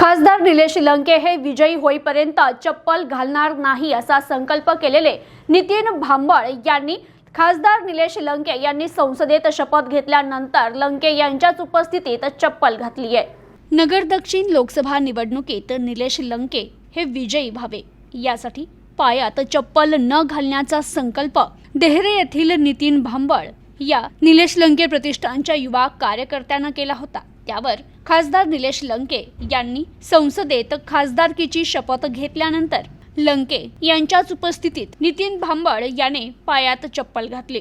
खासदार निलेश लंके हे विजयी होईपर्यंत चप्पल घालणार नाही असा संकल्प केलेले नितीन भांबळ यांनी खासदार निलेश लंके यांनी संसदेत शपथ घेतल्यानंतर लंके यांच्याच उपस्थितीत चप्पल घातली आहे नगर दक्षिण लोकसभा निवडणुकीत निलेश लंके हे विजयी व्हावे. यासाठी पायात चप्पल न घालण्याचा संकल्प. देहरे येथील नितीन भांबळ या निलेश लंके प्रतिष्ठानच्या युवा कार्यकर्त्यांना केला होता. त्यावर खासदार निलेश लंके यांनी संसदेत खासदारकीची शपथ घेतल्यानंतर लंके यांच्याच उपस्थितीत नितीन भांबळ याने पायात चप्पल घातली.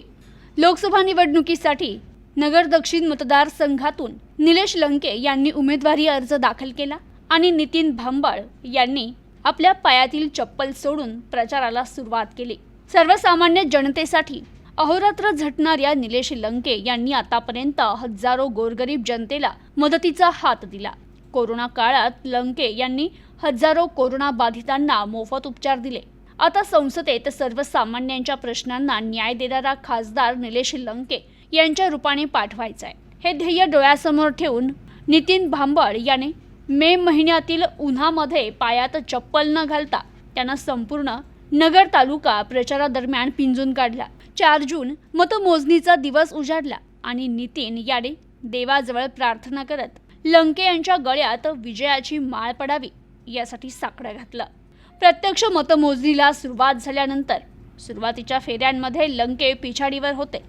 लोकसभा निवडणुकीसाठी नगर दक्षिण मतदारसंघातून निलेश लंके यांनी उमेदवारी अर्ज दाखल केला आणि नितीन भांबळ यांनी आपल्या पायातील चप्पल सोडून प्रचाराला सुरुवात केली. सर्वसामान्य जनतेसाठी अहोरात्र झटणाऱ्या निलेश लंके यांनी आतापर्यंत हजारो गोरगरीब जनतेला मदतीचा हात दिला. कोरोना काळात लंके यांनी हजारो कोरोना बाधितांना मोफत उपचार दिले. आता संसदेत सर्वसामान्यांच्या प्रश्नांना न्याय देणारा खासदार निलेश लंके यांच्या रूपाने पाठवायचा आहे हे ध्येय डोळ्यासमोर ठेवून नितीन भांबळ याने मे महिन्यातील उन्हामध्ये पायात चप्पल न घालता त्यांना संपूर्ण नगर तालुका प्रचारादरम्यान पिंजून काढला. चार जून मतमोजणीचा दिवस उजाडला आणि नितीन याने देवाजवळ प्रार्थना करत लंके यांच्या गळ्यात विजयाची माळ पडावी यासाठी साकडं घातलं. प्रत्यक्ष मतमोजणीला सुरुवात झाल्यानंतर सुरुवातीच्या फेऱ्यांमध्ये लंके पिछाडीवर होते.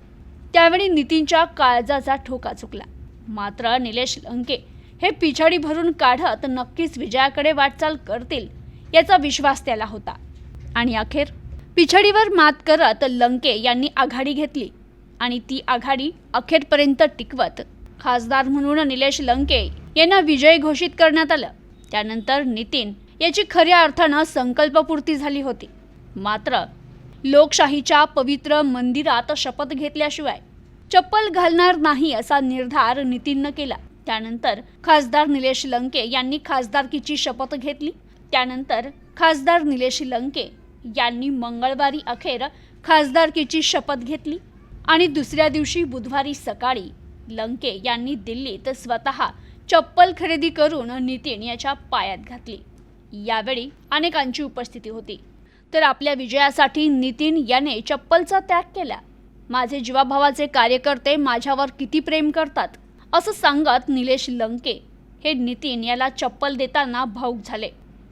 त्यावेळी नितीनच्या काळजाचा ठोका चुकला. मात्र निलेश लंके हे पिछाडी भरून काढत नक्कीच विजयाकडे वाटचाल करतील याचा विश्वास त्याला होता. आणि अखेर पिछडीवर मात करत लंके यांनी आघाडी घेतली आणि ती आघाडी अखेरपर्यंत टिकवत खासदार म्हणून निलेश लंके यांना विजय घोषित करण्यात आलं. त्यानंतर नितीन याची खऱ्या अर्थानं संकल्पपूर्ती झाली होती. मात्र लोकशाहीच्या पवित्र मंदिरात शपथ घेतल्याशिवाय चप्पल घालणार नाही असा निर्धार नितीननं केला. त्यानंतर खासदार निलेश लंके यांनी खासदारकीची शपथ घेतली. त्यानंतर खासदार निलेश लंके यांनी मंगळवारी अखेर खासदारकीची शपथ घेतली आणि दुसऱ्या दिवशी बुधवारी सकाळी लंके यांनी दिल्लीत स्वतः चप्पल खरेदी करून नितीन याच्या पायात घातली. यावेळी अनेकांची उपस्थिती होती. तर आपल्या विजयासाठी नितीन याने चप्पलचा त्याग केला. माझे जीवाभावाचे कार्यकर्ते माझ्यावर किती प्रेम करतात असं सांगत निलेश लंके हे नितीन याला चप्पल देताना भाऊक झाले.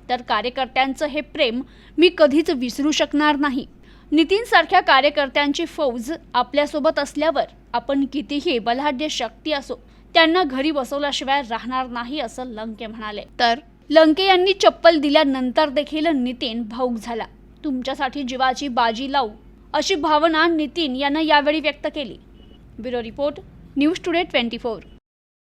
तर कार्यकर्त्यांचं हे प्रेम मी कधीच विसरू शकणार नाही. नितीनसारख्या कार्यकर्त्यांची फौज आपल्यासोबत असल्यावर आपण कितीही बलाढ्य शक्ती असो त्यांना घरी बसवल्याशिवाय राहणार नाही असं लंके म्हणाले. तर लंके यांनी चप्पल दिल्यानंतर देखील नितीन भाऊक झाला. तुमच्यासाठी जीवाची बाजी लावू अशी भावना नितीन यानं यावेळी व्यक्त केली. Bureau report news today twenty four.